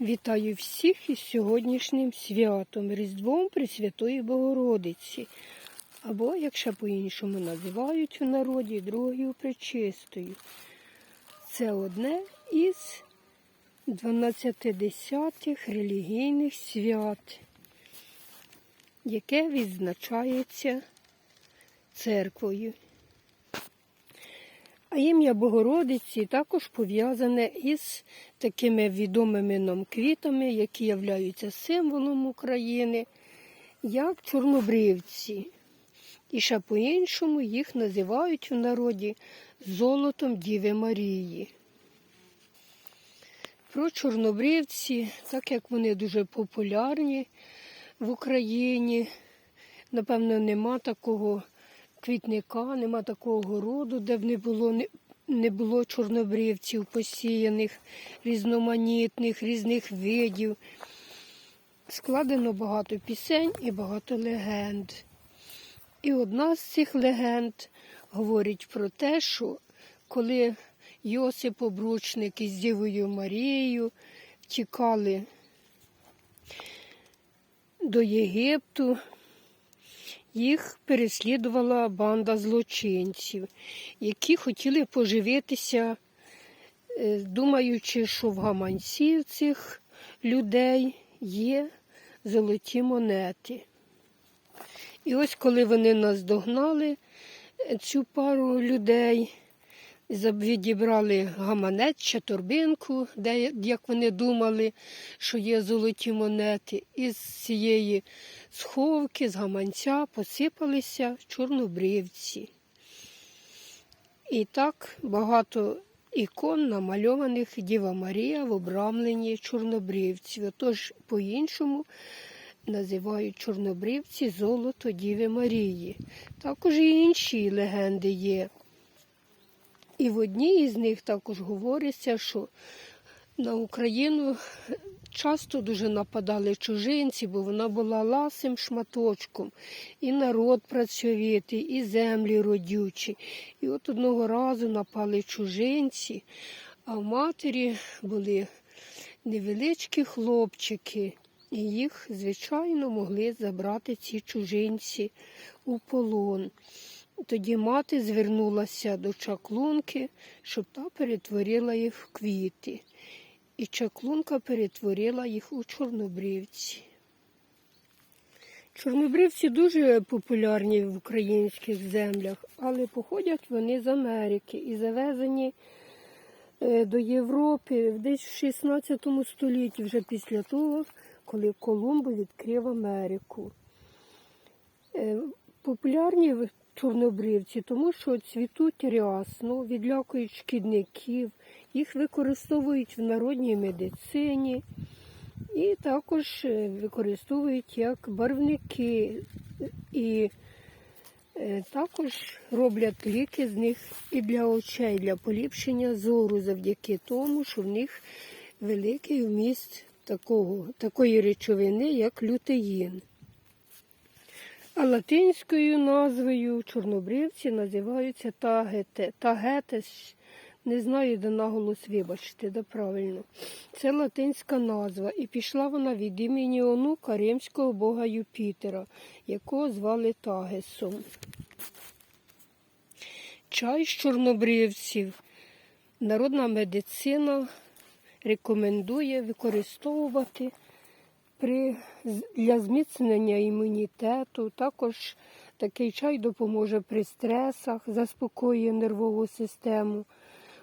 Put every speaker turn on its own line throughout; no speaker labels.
Вітаю всіх із сьогоднішнім святом, Різдвом Пресвятої Богородиці. Або, як ще по-іншому називають у народі, другою Пречистою. Це одне із 12-десятих релігійних свят, яке відзначається церквою. А ім'я Богородиці також пов'язане із такими відомими нам квітами, які являються символом України, як чорнобривці. І ще по-іншому їх називають в народі золотом Діви Марії. Про чорнобривці, так як вони дуже популярні в Україні, напевно, нема такого квітника, нема такого городу, де б не було, не, було чорнобривців посіяних, різноманітних, різних видів. Складено багато пісень і багато легенд. І одна з цих легенд говорить про те, що коли Йосип Обручник із Дівою Марією втікали до Єгипту, їх переслідувала банда злочинців, які хотіли поживитися, е, думаючи, що в гаманці цих людей є золоті монети. І ось коли вони наздогнали е, цю пару людей, відібрали гаманець чи торбинку, де, як вони думали, що є золоті монети, і з цієї сховки, з гаманця посипалися чорнобривці. І так багато ікон намальованих Діва Марія в обрамленні чорнобривців. Отож, по-іншому називають чорнобривці золото Діви Марії. Також і інші легенди є. І в одній із них також говориться, що на Україну часто дуже нападали чужинці, бо вона була ласим шматочком, і народ працьовитий, і землі родючі. І от одного разу напали чужинці, а в матері були невеличкі хлопчики, і їх, звичайно, могли забрати ці чужинці у полон. Тоді мати звернулася до чаклунки, щоб та перетворила їх в квіти. І чаклунка перетворила їх у чорнобривці. Чорнобривці дуже популярні в українських землях, але походять вони з Америки і завезені е, до Європи десь в 16 столітті, вже після того, коли Колумб відкрив Америку. Е, Популярні чорнобривці, тому що цвітуть рясно, відлякують шкідників, їх використовують в народній медицині і також е, використовують як барвники. І е, також роблять ліки з них і для очей, для поліпшення зору, завдяки тому, що в них великий вміст такого, такої речовини, як лютеїн. А латинською назвою чорнобривці називаються тагете. Тагетес, не знаю, де наголос вибачте, де правильно. Це латинська назва, і пішла вона від імені онука римського бога Юпітера, якого звали Тагесом. Чай з чорнобривців. Народна медицина рекомендує використовувати при, для зміцнення імунітету. Також такий чай допоможе при стресах, заспокоює нервову систему,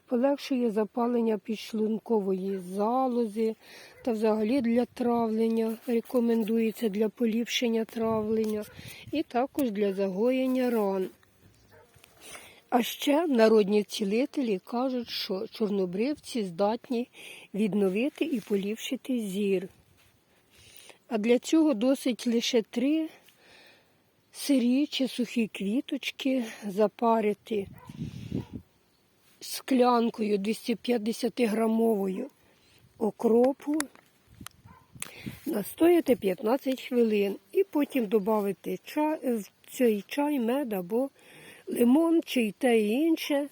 полегшує запалення підшлункової залози та взагалі для травлення рекомендується для поліпшення травлення і також для загоєння ран. А ще народні цілителі кажуть, що чорнобривці здатні відновити і поліпшити зір. А для цього досить лише три сирі чи сухі квіточки запарити склянкою 250 грамовою окропу, настояти 15 хвилин і потім додати в цей чай мед або лимон чи й те і інше,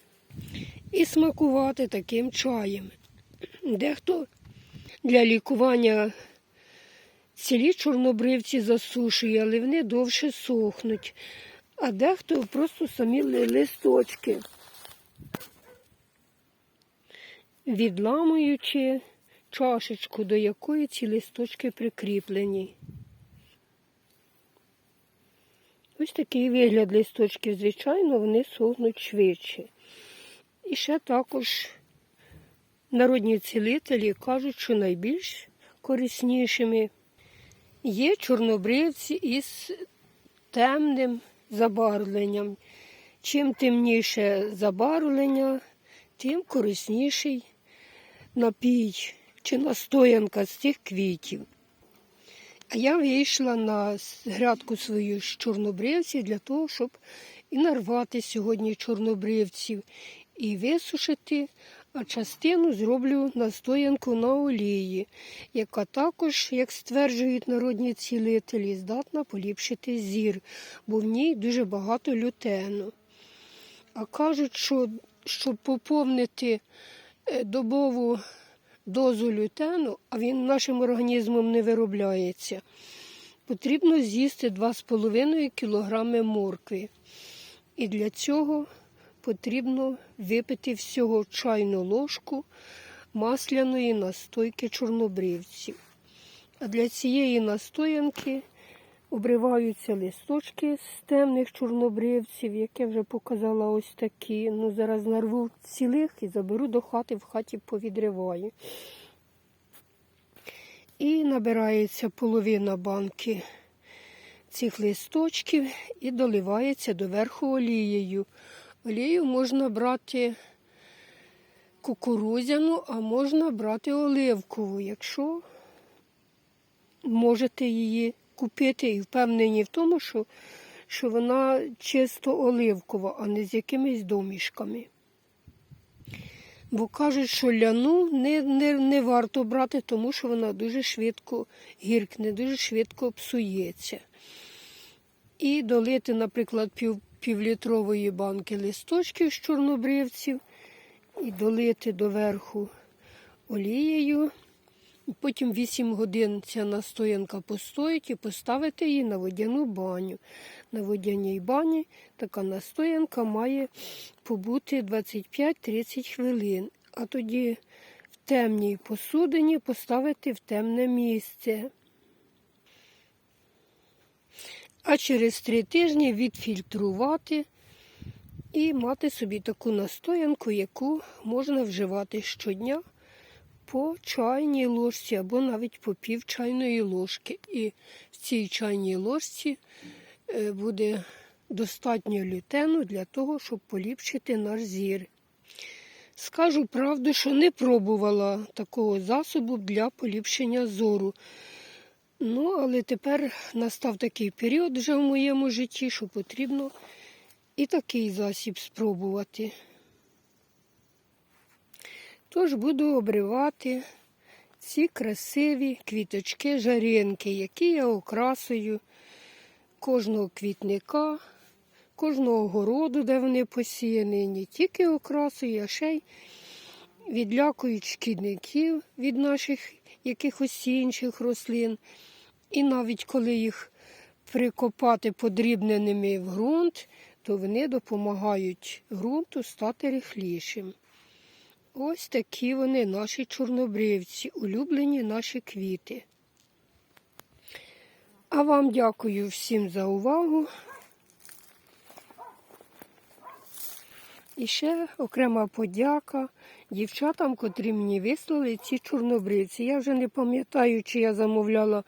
і смакувати таким чаєм. Дехто для лікування цілі чорнобривці засушує, але вони довше сохнуть. А дехто просто самі листочки, відламуючи чашечку, до якої ці листочки прикріплені. Ось такий вигляд листочків, звичайно, вони сохнуть швидше. І ще також народні цілителі кажуть, що найбільш кориснішими є чорнобривці із темним забарвленням. Чим темніше забарвлення, тим корисніший напій чи настоянка з цих квітів. А я вийшла на грядку свою з чорнобривців для того, щоб і нарвати сьогодні чорнобривців, і висушити, а частину зроблю настоянку на олії, яка також, як стверджують народні цілителі, здатна поліпшити зір, бо в ній дуже багато лютену. А кажуть, що щоб поповнити е, добову дозу лютену, а він нашим організмом не виробляється, потрібно з'їсти 2,5 кг моркви. І для цього потрібно випити всього чайну ложку масляної настойки чорнобривців. А для цієї настоянки обриваються листочки з темних чорнобривців, як я вже показала, ось такі. Ну, зараз нарву цілих і заберу до хати, в хаті повідриваю. І набирається половина банки цих листочків і доливається доверху олією. Олію можна брати кукурудзяну, а можна брати оливкову, якщо можете її купити і впевнені в тому, що, що вона чисто оливкова, а не з якимись домішками. Бо кажуть, що ляну не, не, не варто брати, тому що вона дуже швидко гіркне, дуже швидко псується. І долити, наприклад, пів, півлітрової банки листочків з чорнобривців і долити доверху олією. Потім 8 годин ця настоянка постоїть і поставити її на водяну баню. На водяній бані така настоянка має побути 25-30 хвилин, а тоді в темній посудині поставити в темне місце. А через три тижні відфільтрувати і мати собі таку настоянку, яку можна вживати щодня по чайній ложці або навіть по пів чайної ложки. І в цій чайній ложці е, буде достатньо лютену для того, щоб поліпшити наш зір. Скажу правду, що не пробувала такого засобу для поліпшення зору. Ну, але тепер настав такий період вже в моєму житті, що потрібно і такий засіб спробувати. Тож буду обривати ці красиві квіточки жаринки, які я окрасую кожного квітника, кожного городу, де вони посіяні, не тільки окрасую, а ще й відлякують шкідників від наших якихось інших рослин. І навіть коли їх прикопати подрібненими в ґрунт, то вони допомагають ґрунту стати рихлішим. Ось такі вони, наші чорнобривці, улюблені наші квіти. А вам дякую всім за увагу. І ще окрема подяка дівчатам, котрі мені вислали ці чорнобривці. Я вже не пам'ятаю, чи я замовляла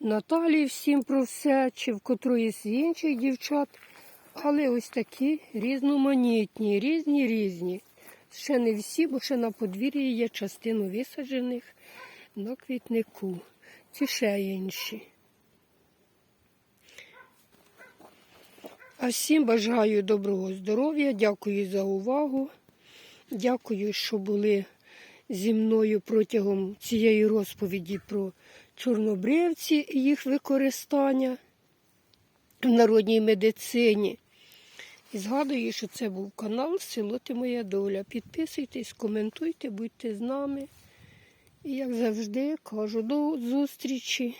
Наталі всім про все, чи в котроїсь інших дівчат. Але ось такі різноманітні, різні різні. Ще не всі, бо ще на подвір'ї є частину висаджених на квітнику. Ці ще інші. А всім бажаю доброго здоров'я, дякую за увагу. Дякую, що були зі мною протягом цієї розповіді про чорнобривці і їх використання в народній медицині. І згадую, що це був канал Село Ти Моя Доля. Підписуйтесь, коментуйте, будьте з нами. І як завжди кажу, до зустрічі.